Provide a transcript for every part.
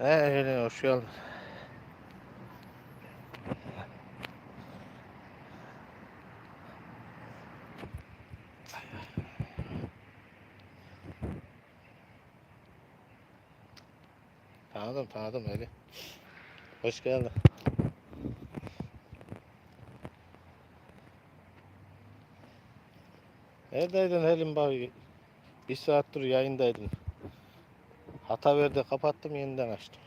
Eyle hoş geldin. Tanıdım tanıdım öyle. Hoş geldin. Neredeydin Helin bak? Bir saattir yayındaydın. Hata verdi kapattım yeniden açtım.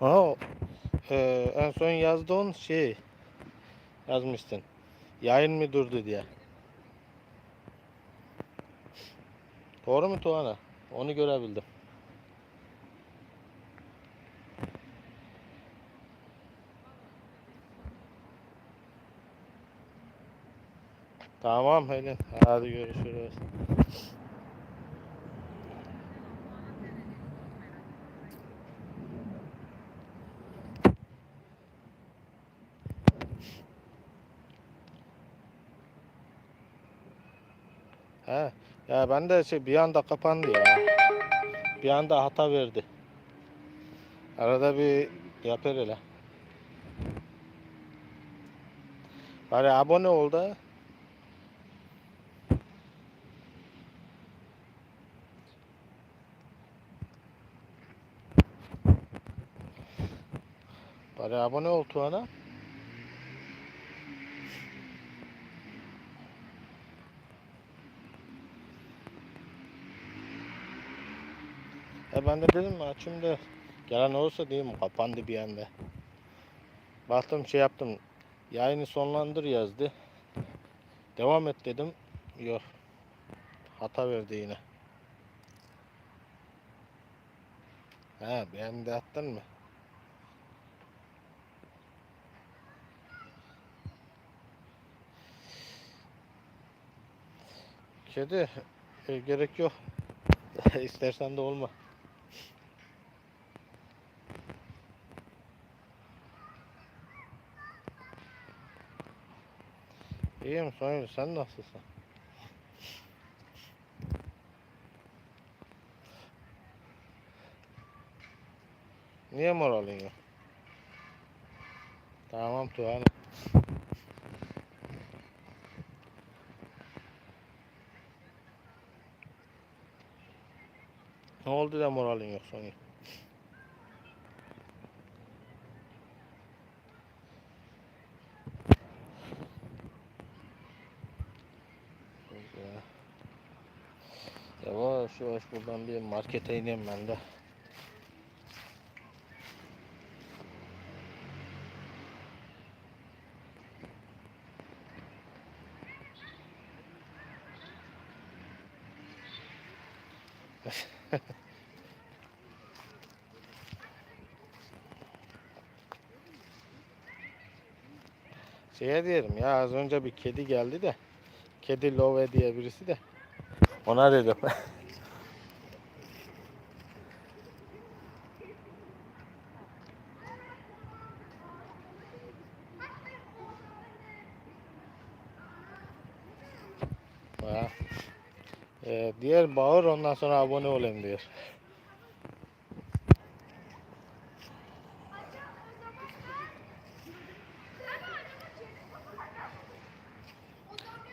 Aa, e, en son yazdığın şey yazmıştın. Yayın mı durdu diye. Doğru mu Tuana? Onu görebildim. Tamam Helin. Hadi görüşürüz. He. Ya ben de şey bir anda kapandı ya. Bir anda hata verdi. Arada bir yapar hele. Bari abone ol da. Bari abone ol Tuana. Ben de dedim açayım da gelen olursa diyeyim kapandı bir anda. Baktım şey yaptım. Yayını sonlandır yazdı. Devam et dedim. Yok. Hata verdi yine. He beğendi attın mı? Kedi e, gerek yok. İstersen de olma. İyiyim Sonya sen nasılsın? Niye moralin yok? Tamam Tuğan. Ne oldu da moralin yok Sonya? Buradan bir markete ineyim ben de. Şeye diyelim ya az önce bir kedi geldi de kedi love diye birisi de ona dedim. Ha. Ee, diğer bağır ondan sonra abone olayım diyor.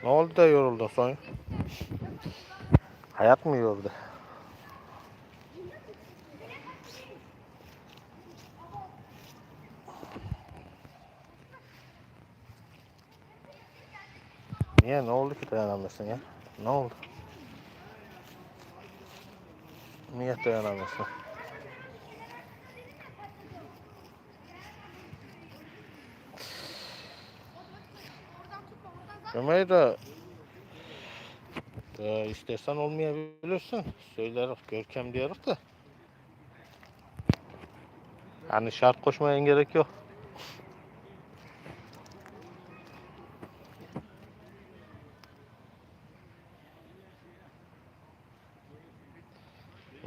Ne oldu da yoruldun son? Hayat mı yordu? Niye? Ne oldu ki dayanamıyorsun ya? Ne oldu? Niye dayanamıyorsun? Rümeyda e, istersen olmayabilirsin. Söyleriz Görkem diyerek de. Yani şart koşmaya gerek yok.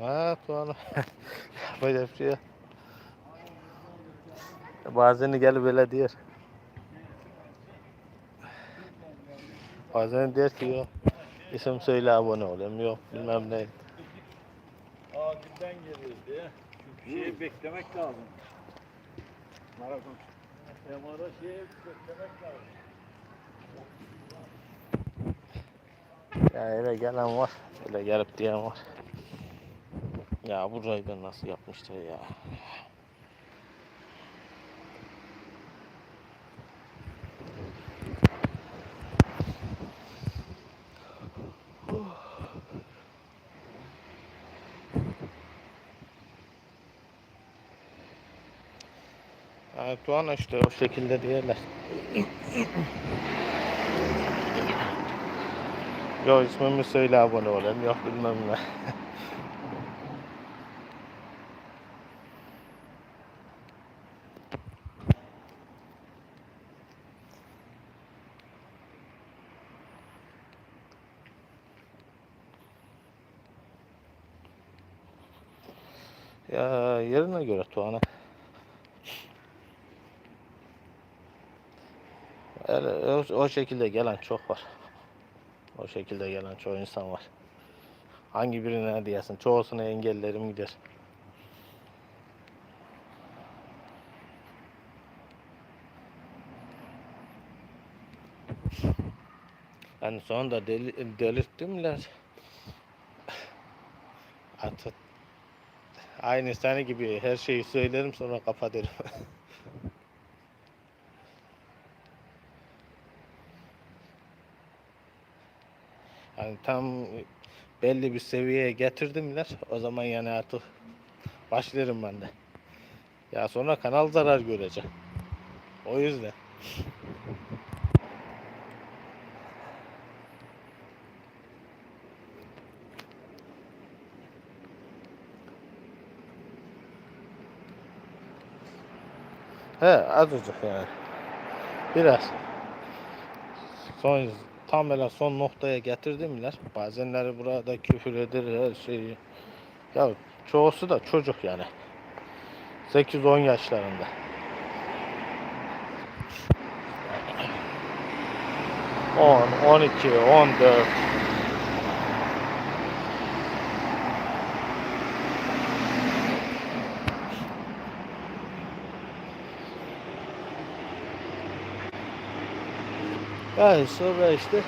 Ha, Tuana. Yapacak bir şey yok. Bazen gelip öyle diyor. Bazen der ki yok. isim söyle abone olayım. Yok bilmem ne. Adil'den gelirdi. Çünkü şeyi beklemek lazım. Maraton. MR'a şeyi beklemek lazım. Ya öyle gelen var. Öyle gelip diyen var. Ya burayı da nasıl yapmışlar ya. Tuğan işte o şekilde diyorlar. Yok ismimi söyle abone olayım. Yok bilmem ne. yerine göre Tuğan'a. Öyle, o, o şekilde gelen çok var. O şekilde gelen çoğu insan var. Hangi birine diyesin? Çoğusunu engellerim gider. Yani sonunda deli, delirttimler. Artık aynı seni gibi her şeyi söylerim sonra kapatırım. Yani tam belli bir seviyeye getirdimler. O zaman yani artık başlarım ben de. Ya sonra kanal zarar görecek. O yüzden. He azıcık yani. Biraz. Son tam böyle son noktaya getirdiler. Bazenleri burada küfür eder her şeyi. Ya çoğusu da çocuk yani. 8-10 yaşlarında. On, on iki, on dört. Yani sonra işte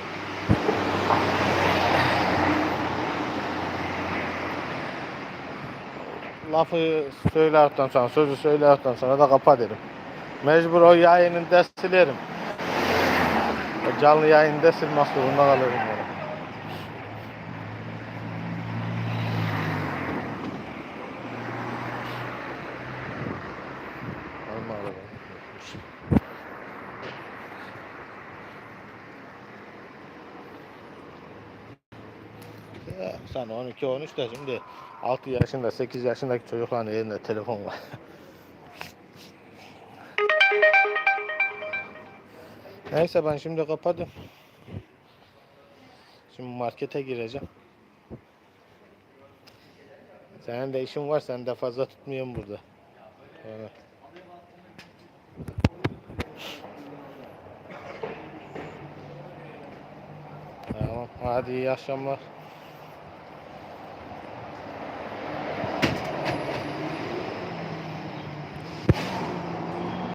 lafı söylerken sonra, sözü söylerken sonra da kapatırım. Mecbur o yayını silerim. O canlı yayını silmek zorunda kalırım yani. Alma sen 12-13 de şimdi 6 yaşında 8 yaşındaki çocukların elinde telefon var. Neyse ben şimdi kapadım. Şimdi markete gireceğim. Senin de işin var sen de fazla tutmuyorum burada. Evet. Tamam hadi iyi akşamlar.